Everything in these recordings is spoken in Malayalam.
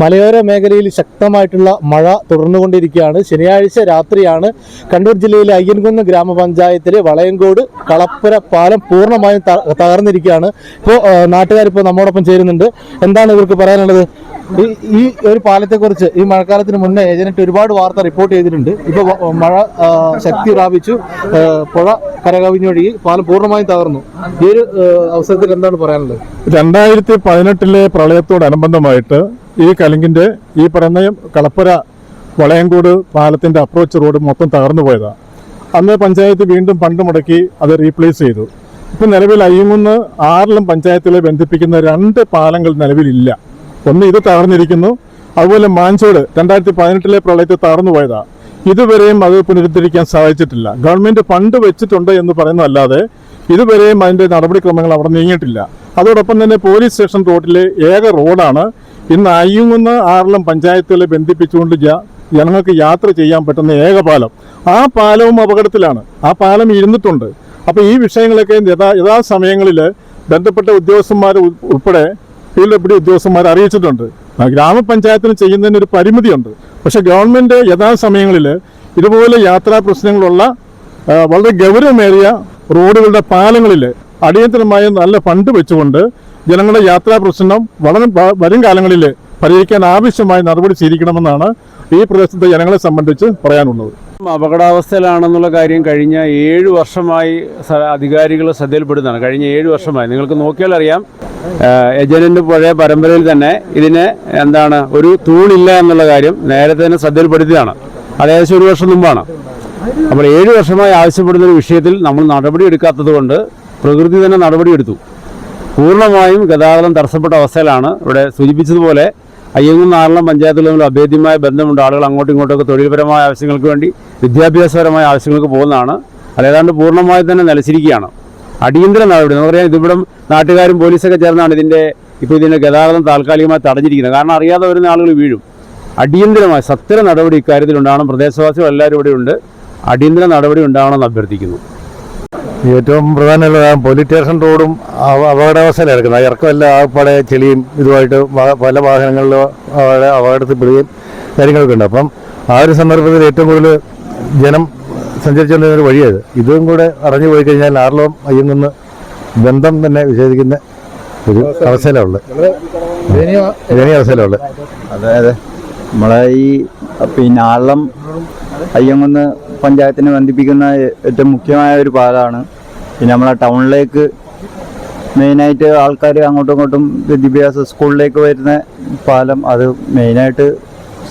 മലയോര മേഖലയിൽ ശക്തമായിട്ടുള്ള മഴ തുടർന്നുകൊണ്ടിരിക്കുകയാണ്. ശനിയാഴ്ച രാത്രിയാണ് കണ്ണൂർ ജില്ലയിലെ അയ്യൻകുന്ന് ഗ്രാമപഞ്ചായത്തിലെ വളയങ്കോട് കളപ്പുര പാലം പൂർണമായും തകർന്നിരിക്കുകയാണ്. ഇപ്പോൾ നാട്ടുകാരിപ്പോൾ നമ്മോടൊപ്പം ചേരുന്നുണ്ട്. എന്താണ് ഇവർക്ക് പറയാനുള്ളത്? ഈ ഈ ഒരു പാലത്തെക്കുറിച്ച് ഈ മഴക്കാലത്തിന് മുന്നേ ഏജനറ്റ് ഒരുപാട് വാർത്ത റിപ്പോർട്ട് ചെയ്തിട്ടുണ്ട്. ഇപ്പോൾ മഴ ശക്തി പ്രാപിച്ചു. പുഴ കരകവിഞ്ഞൊഴുകി പാലം പൂർണമായും തകർന്നു. ഈ ഒരു അവസരത്തിൽ എന്താണ് പറയാനുള്ളത്? രണ്ടായിരത്തി പതിനെട്ടിലെ പ്രളയത്തോടനുബന്ധമായിട്ട് ഈ കലിങ്കിന്റെ ഈ പറയുന്ന കളപ്പുര വളയങ്കോട് പാലത്തിന്റെ അപ്രോച്ച് റോഡ് മൊത്തം തകർന്നു പോയതാണ് അന്ന് പഞ്ചായത്ത് വീണ്ടും ഫണ്ട് മുടക്കി അത് റീപ്ലേസ് ചെയ്തു. ഇപ്പം നിലവിൽ അയ്യങ്കുന്ന് ആറിലും പഞ്ചായത്തിലെ ബന്ധിപ്പിക്കുന്ന രണ്ട് പാലങ്ങൾ നിലവിലില്ല. ഒന്ന് ഇത് തകർന്നിരിക്കുന്നു അതുപോലെ മാഞ്ചോട് രണ്ടായിരത്തി പതിനെട്ടിലെ പ്രളയത്തിൽ തകർന്നു പോയതാണ് ഇതുവരെയും അത് പുനരുദ്ധരിക്കാൻ സാധിച്ചിട്ടില്ല. ഗവൺമെന്റ് ഫണ്ട് വെച്ചിട്ടുണ്ട് എന്ന് പറയുന്നതല്ലാതെ ഇതുവരെയും അതിന്റെ നടപടിക്രമങ്ങൾ അവിടെ നീങ്ങിയിട്ടില്ല. അതോടൊപ്പം തന്നെ പോലീസ് സ്റ്റേഷൻ റോഡിലെ ഏക റോഡാണ് ഇന്ന് അയ്യുങ്ങുന്ന ആറിലും പഞ്ചായത്തുകളെ ബന്ധിപ്പിച്ചുകൊണ്ട് ജനങ്ങൾക്ക് യാത്ര ചെയ്യാൻ പറ്റുന്ന ഏക പാലം ആ പാലവും അപകടത്തിലാണ്. ആ പാലം ഇരുന്നിട്ടുണ്ട്. അപ്പോൾ ഈ വിഷയങ്ങളൊക്കെ യഥാ യഥാസമയങ്ങളിൽ ബന്ധപ്പെട്ട ഉദ്യോഗസ്ഥന്മാർ ഉൾ- ഉൾപ്പെടെ ഫീൽഡ് ഡെപ്യൂട്ടി ഉദ്യോഗസ്ഥന്മാർ അറിയിച്ചിട്ടുണ്ട് ഗ്രാമപഞ്ചായത്തിന് ചെയ്യുന്നതിന് ഒരു പരിമിതിയുണ്ട്. പക്ഷെ ഗവൺമെന്റ് യഥാസമയങ്ങളിൽ ഇതുപോലെ യാത്രാ പ്രശ്നങ്ങളുള്ള വളരെ ഗൗരവമേറിയ റോഡുകളുടെ പാലങ്ങളിൽ അടിയന്തരമായ നല്ല ഫണ്ട് വെച്ചുകൊണ്ട് ജനങ്ങളുടെ യാത്രാ പ്രശ്നം വളരെ വരും കാലങ്ങളിൽ പരിഹരിക്കാൻ ആവശ്യമായ നടപടി സ്വീകരിക്കണമെന്നാണ് ഈ പ്രദേശത്തെ ജനങ്ങളെ സംബന്ധിച്ച് പറയാനുള്ളത്. അപകടാവസ്ഥയിലാണെന്നുള്ള കാര്യം കഴിഞ്ഞ ഏഴ് വർഷമായി അധികാരികൾ ശ്രദ്ധയിൽപ്പെടുന്നതാണ്. കഴിഞ്ഞ ഏഴ് വർഷമായി. നിങ്ങൾക്ക് നോക്കിയാൽ അറിയാം ഏജന്റിന്റെ പഴയ പരമ്പരയിൽ തന്നെ ഇതിന് എന്താണ് ഒരു തൂണില്ല എന്നുള്ള കാര്യം നേരത്തെ തന്നെ ശ്രദ്ധയിൽപ്പെടുത്തിയതാണ്. അത് ഏകദേശം ഒരു വർഷം മുമ്പാണ്. അപ്പോൾ ഏഴ് വർഷമായി ആവശ്യപ്പെടുന്ന ഒരു വിഷയത്തിൽ നമ്മൾ നടപടി എടുക്കാത്തത് കൊണ്ട് പ്രകൃതി തന്നെ നടപടിയെടുത്തു. പൂർണമായും ഗതാഗതം തടസ്സപ്പെട്ട അവസ്ഥയിലാണ് ഇവിടെ സൂചിപ്പിച്ചതുപോലെ അയ്യങ്കുന്ന് നാളിലും പഞ്ചായത്തിൽ തമ്മിൽ അഭേദ്യമായ ബന്ധമുണ്ട്. ആളുകൾ അങ്ങോട്ടും ഇങ്ങോട്ടൊക്കെ തൊഴിൽപരമായ ആവശ്യങ്ങൾക്ക് വേണ്ടി വിദ്യാഭ്യാസപരമായ ആവശ്യങ്ങൾക്ക് പോകുന്നതാണ്. അതേതാണ്ട് പൂർണമായും തന്നെ നിലച്ചിരിക്കുകയാണ്. അടിയന്തര നടപടി. നമുക്കറിയാം ഇതിവിടം നാട്ടുകാരും പോലീസൊക്കെ ചേർന്നാണ് ഇതിന്റെ ഇപ്പോൾ ഇതിന്റെ ഗതാഗതം താൽക്കാലികമായി തടഞ്ഞിരിക്കുന്നത്. കാരണം അറിയാതെ വരുന്ന ആളുകൾ വീഴും. അടിയന്തരമായ സത്വര നടപടി ഇക്കാര്യത്തിലുണ്ടാകണം പ്രദേശവാസികൾ എല്ലാവരും ഇവിടെ ഉണ്ട്. അടിയന്തര നടപടി ഉണ്ടാകണമെന്ന് അഭ്യർത്ഥിക്കുന്നു. ഏറ്റവും പ്രധാനമുള്ള പോലീസ് സ്റ്റേഷൻ റോഡും അപകടാവസ്ഥയിൽ കിടക്കുന്നത്. ഇറക്കമെല്ലാം ആകപ്പാടെ ചെളിയും ഇതുമായിട്ട് പല വാഹനങ്ങളിലും അവിടെ പിടിയും കാര്യങ്ങളൊക്കെ ഉണ്ട്. അപ്പം ആ ഒരു സന്ദർഭത്തിൽ ഏറ്റവും കൂടുതൽ ജനം സഞ്ചരിച്ചുകൊണ്ടിരുന്ന ഒരു വഴിയത് ഇതും. കൂടെ അറിഞ്ഞു പോയി കഴിഞ്ഞാൽ ആറളവും അയ്യം നിന്ന് ബന്ധം തന്നെ വിശേഷിക്കുന്ന ഒരു അവസ്ഥയിലുള്ളത് അവസ്ഥയിലുള്ളത് അതായത് നമ്മളെ ഈ പിന്നെ ആളം അയ്യങ്കുന്ന് പഞ്ചായത്തിനെ ബന്ധിപ്പിക്കുന്ന ഏറ്റവും മുഖ്യമായ ഒരു പാലമാണ് പിന്നെ നമ്മളെ ടൗണിലേക്ക് മെയിനായിട്ട് ആൾക്കാർ അങ്ങോട്ടും ഇങ്ങോട്ടും വിദ്യാഭ്യാസ സ്കൂളിലേക്ക് വരുന്ന പാലം അത് മെയിനായിട്ട്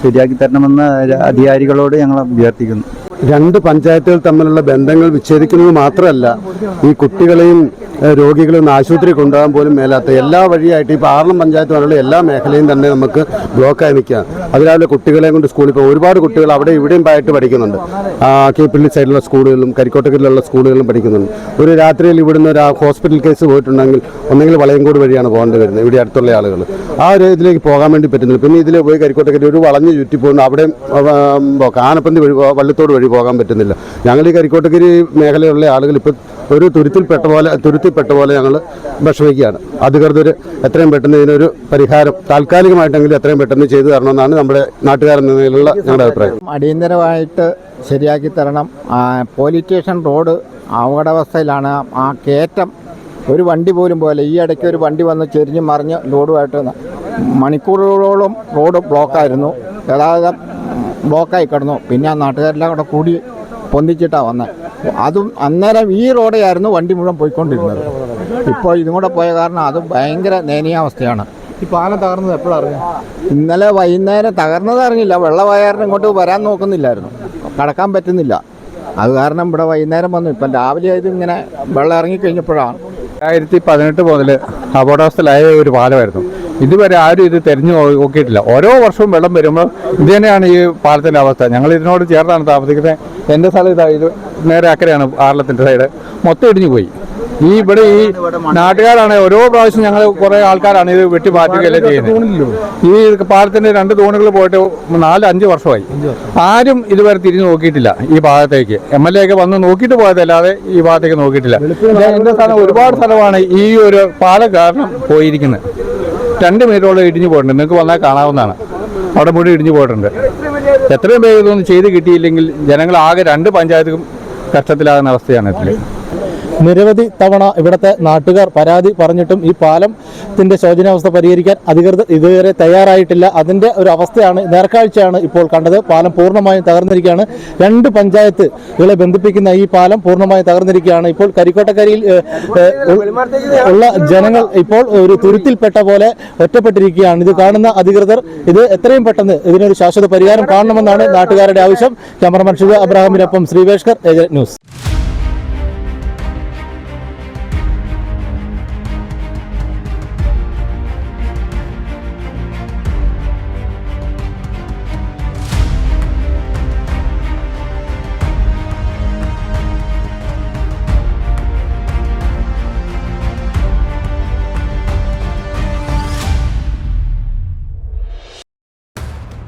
ശരിയാക്കി തരണമെന്ന് അധികാരികളോട് ഞങ്ങൾ അഭ്യർത്ഥിക്കുന്നു. രണ്ട് പഞ്ചായത്തുകൾ തമ്മിലുള്ള ബന്ധങ്ങൾ വിച്ഛേദിക്കുന്നത് മാത്രമല്ല ഈ കുട്ടികളെയും ഏഹ്, രോഗികളെയും ഒന്ന് ആശുപത്രി കൊണ്ടുപോകാൻ പോലും മേലാത്ത എല്ലാ വഴിയായിട്ട് ഇപ്പോൾ ആറളം പഞ്ചായത്ത് പോലുള്ള എല്ലാ മേഖലയും തന്നെ നമുക്ക് ബ്ലോക്കായി നിൽക്കുക. അതിരാവിലെ കുട്ടികളെയും കൊണ്ട് സ്കൂളിൽ ഇപ്പോൾ ഒരുപാട് കുട്ടികൾ അവിടെ ഇവിടെയും ആയിട്ട് പഠിക്കുന്നുണ്ട്. കീപ്പള്ളി സൈഡിലുള്ള സ്കൂളുകളിലും കരിക്കോട്ടക്കലിലുള്ള സ്കൂളുകളിലും പഠിക്കുന്നുണ്ട്. ഒരു രാത്രിയിൽ ഇവിടുന്ന് ഒരു ഹോസ്പിറ്റൽ കേസ് പോയിട്ടുണ്ടെങ്കിൽ ഒന്നെങ്കിൽ വളയങ്കോട് വഴിയാണ് പോകേണ്ടി വരുന്നത്. ഇവിടെ അടുത്തുള്ള ആളുകൾ. ആ ഒരു ഇതിലേക്ക് പോകാൻ വേണ്ടി പറ്റുന്നില്ല. പിന്നെ ഇതിൽ പോയി കരിക്കോട്ടക്കരി ഒരു വളഞ്ഞ് ചുറ്റി പോകുന്നു അവിടെ ആനപ്പന്തി വഴി വള്ളിത്തോട് വഴി പോകാൻ പറ്റുന്നില്ല. ഞങ്ങൾ ഈ കരിക്കോട്ടക്കരി മേഖലയിലുള്ള ആളുകൾ ഇപ്പോൾ ഒരു തുരുത്തിൽപ്പെട്ട പോലെ തുരുത്തിൽപ്പെട്ട പോലെ ഞങ്ങൾ വിഷമിക്കുകയാണ്. അധികൃതർ എത്രയും പെട്ടെന്ന് ഇതിനൊരു പരിഹാരം താൽക്കാലികമായിട്ടെങ്കിലും എത്രയും പെട്ടെന്ന് ചെയ്തു തരണമെന്നാണ് നമ്മുടെ നാട്ടുകാരെന്ന നിലയിലുള്ള ഞങ്ങളുടെ അഭിപ്രായം. അടിയന്തരമായിട്ട് ശരിയാക്കി തരണം. പോലീസ് സ്റ്റേഷൻ റോഡ് അപകടാവസ്ഥയിലാണ്. ആ കയറ്റം ഒരു വണ്ടി പോലും പോലെ ഈ ഇടയ്ക്ക് ഒരു വണ്ടി വന്ന് ചെരിഞ്ഞ് മറിഞ്ഞ് ലോഡുമായിട്ട് മണിക്കൂറുകളോളം റോഡ് ബ്ലോക്കായിരുന്നു ഗതാഗതം ബ്ലോക്കായി കിടന്നു. പിന്നെ ആ നാട്ടുകാരെല്ലാം കൂടെ കൂടി പൊന്തിച്ചിട്ടാണ് വന്നത് അതും അന്നേരം ഈ റോഡായിരുന്നു വണ്ടി മുഴുവൻ പോയിക്കൊണ്ടിരുന്നത്. ഇപ്പോൾ ഇതും കൂടെ പോയ കാരണം അത് ഭയങ്കര ദയനീയാവസ്ഥയാണ്. ഈ പാലം തകർന്നത് എപ്പോഴാ അറിയാം? ഇന്നലെ വൈകുന്നേരം തകർന്നത് അറിഞ്ഞില്ല. വെള്ളമായാരണം ഇങ്ങോട്ട് വരാൻ നോക്കുന്നില്ലായിരുന്നു. കടക്കാൻ പറ്റുന്നില്ല. അത് കാരണം ഇവിടെ വൈകുന്നേരം വന്നു. ഇപ്പം രാവിലെ ആയത് ഇങ്ങനെ വെള്ളം ഇറങ്ങിക്കഴിഞ്ഞപ്പോഴാണ് രണ്ടായിരത്തി പതിനെട്ട് മുതൽ അപകടാവസ്ഥയിലായ ഒരു പാലമായിരുന്നു. ഇതുവരെ ആരും ഇത് തെരഞ്ഞു നോക്കിയിട്ടില്ല. ഓരോ വർഷവും വെള്ളം വരുമ്പോൾ ഇത് തന്നെയാണ് ഈ പാലത്തിന്റെ അവസ്ഥ. ഞങ്ങൾ ഇതിനോട് ചേർന്നാണ് താമസിക്കുന്നത്. എന്റെ സ്ഥലം ഇതാ ഇത് നേരെ അക്കരെയാണ് ആറളത്തിന്റെ സൈഡ് മൊത്തം ഇടിഞ്ഞു പോയി. ഈ ഇവിടെ ഈ നാട്ടുകാരാണ് ഓരോ പ്രാവശ്യം ഞങ്ങൾ കുറെ ആൾക്കാരാണ് ഇത് വെട്ടി മാറ്റുകയല്ലേ ചെയ്യുന്നത്. ഈ പാലത്തിന്റെ രണ്ട് തൂണുകൾ പോയിട്ട് നാല് അഞ്ച് വർഷമായി. ആരും ഇതുവരെ തിരിഞ്ഞു നോക്കിയിട്ടില്ല ഈ ഭാഗത്തേക്ക്. എം എൽ എ ഒക്കെ വന്ന് നോക്കിയിട്ട് പോയതല്ലാതെ ഈ ഭാഗത്തേക്ക് നോക്കിയിട്ടില്ല. എന്റെ സ്ഥലം ഒരുപാട് സ്ഥലമാണ് ഈ ഒരു പാലം കാരണം പോയിരിക്കുന്നത്. രണ്ട് മീറ്ററോളം ഇടിഞ്ഞു പോയിട്ടുണ്ട്. നിങ്ങൾക്ക് വന്നാൽ കാണാവുന്നതാണ്. അവിടെ മുഴുവൻ ഇടിഞ്ഞു പോയിട്ടുണ്ട്. എത്രയും വേഗം ഇതൊന്നും ചെയ്ത് കിട്ടിയില്ലെങ്കിൽ ജനങ്ങൾ ആകെ രണ്ട് പഞ്ചായത്തും കഷ്ടത്തിലാകുന്ന അവസ്ഥയാണ് ഇതിൽ നിരവധി തവണ ഇവിടുത്തെ നാട്ടുകാർ പരാതി പറഞ്ഞിട്ടും ഈ പാലത്തിന്റെ ശോചനാവസ്ഥ പരിഹരിക്കാൻ അധികൃതർ ഇതുവരെ തയ്യാറായിട്ടില്ല. അതിന്റെ ഒരു അവസ്ഥയാണ് നേർക്കാഴ്ചയാണ് ഇപ്പോൾ കണ്ടത്. പാലം പൂർണമായും തകർന്നിരിക്കുകയാണ്. രണ്ട് പഞ്ചായത്തുകളെ ബന്ധിപ്പിക്കുന്ന ഈ പാലം പൂർണമായും തകർന്നിരിക്കുകയാണ്. ഇപ്പോൾ കരിക്കോട്ടക്കരിയിൽ ഉള്ള ജനങ്ങൾ ഇപ്പോൾ ഒരു തുരുത്തിൽപ്പെട്ട പോലെ ഒറ്റപ്പെട്ടിരിക്കുകയാണ്. ഇത് കാണുന്ന അധികൃതർ ഇത് എത്രയും പെട്ടെന്ന് ഇതിനൊരു ശാശ്വത പരിഹാരം കാണണമെന്നാണ് നാട്ടുകാരുടെ ആവശ്യം. ക്യാമറമാൻ ഷിബു അബ്രാഹാമിനൊപ്പം ശ്രീവേഷ്കർ ഏജന്റ് ന്യൂസ്.